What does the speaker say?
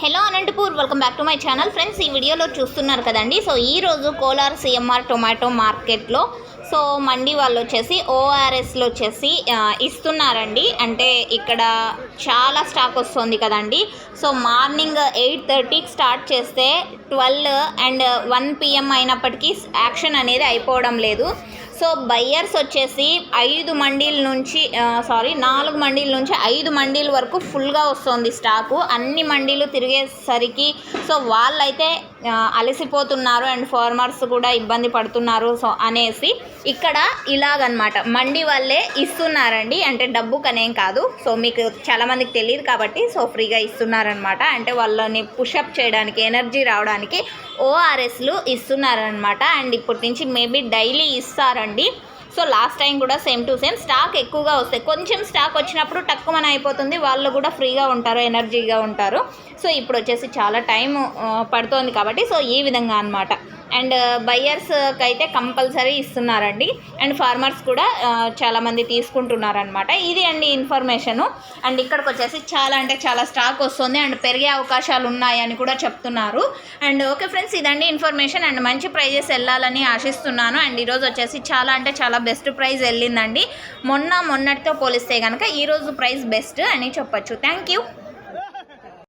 Hello Anantapur welcome back to my channel friends ఈ వీడియోలో చూస్తున్నారు కదండి. సో ఈ రోజు కోలార్ సిఎంఆర్ టొమాటో మార్కెట్లో సో మండి వాళ్ళు వచ్చేసి ఓఆర్ఎస్లో వచ్చేసి ఇస్తున్నారండి. అంటే ఇక్కడ చాలా స్టాక్ వస్తుంది కదండి. సో మార్నింగ్ ఎయిట్ థర్టీకి స్టార్ట్ చేస్తే ట్వెల్వ్ అండ్ వన్ పిఎం అయినప్పటికీ యాక్షన్ అనేది అయిపోవడం లేదు. సో బయ్యర్స్ వచ్చేసి ఐదు మండీల నుంచి సారీ నాలుగు మండీల నుంచి ఐదు మండీల వరకు ఫుల్గా వస్తుంది స్టాకు. అన్ని మండీలు తిరిగేసరికి సో వాళ్ళైతే అలసిపోతున్నారు అండ్ ఫార్మర్స్ కూడా ఇబ్బంది పడుతున్నారు సో అనేసి ఇక్కడ ఇలాగనమాట. మండి వాళ్ళే ఇస్తున్నారండి. అంటే డబ్బు కనేం కాదు. సో మీకు చాలామందికి తెలియదు కాబట్టి సో ఫ్రీగా ఇస్తున్నారనమాట. అంటే వాళ్ళని పుషప్ చేయడానికి ఎనర్జీ రావడానికి ఓఆర్ఎస్లు ఇస్తున్నారనమాట. అండ్ ఇప్పటి నుంచి మేబీ డైలీ ఇస్తారండి. సో లాస్ట్ టైం కూడా సేమ్ టు సేమ్. స్టాక్ ఎక్కువగా వస్తాయి. కొంచెం స్టాక్ వచ్చినప్పుడు తక్కువన అయిపోతుంది. వాళ్ళు కూడా ఫ్రీగా ఉంటారు ఎనర్జీగా ఉంటారు. సో ఇప్పుడు వచ్చేసి చాలా టైం పడుతోంది కాబట్టి సో ఈ విధంగా అనమాట. అండ్ uh, బయ్యర్స్కి అయితే కంపల్సరీ ఇస్తున్నారండి. అండ్ ఫార్మర్స్ కూడా uh, చాలామంది తీసుకుంటున్నారనమాట ఇది అండి ఇన్ఫర్మేషను. అండ్ ఇక్కడికి వచ్చేసి చాలా అంటే చాలా స్టాక్ వస్తుంది. అండ్ పెరిగే అవకాశాలు ఉన్నాయని కూడా చెప్తున్నారు. అండ్ ఓకే ఫ్రెండ్స్ ఇదండి ఇన్ఫర్మేషన్. అండ్ మంచి ప్రైజెస్ వెళ్ళాలని ఆశిస్తున్నాను. అండ్ ఈరోజు వచ్చేసి చాలా అంటే చాలా బెస్ట్ ప్రైజ్ వెళ్ళిందండి. మొన్న మొన్నటితో పోలిస్తే కనుక ఈరోజు ప్రైస్ బెస్ట్ అని చెప్పొచ్చు. Thank you.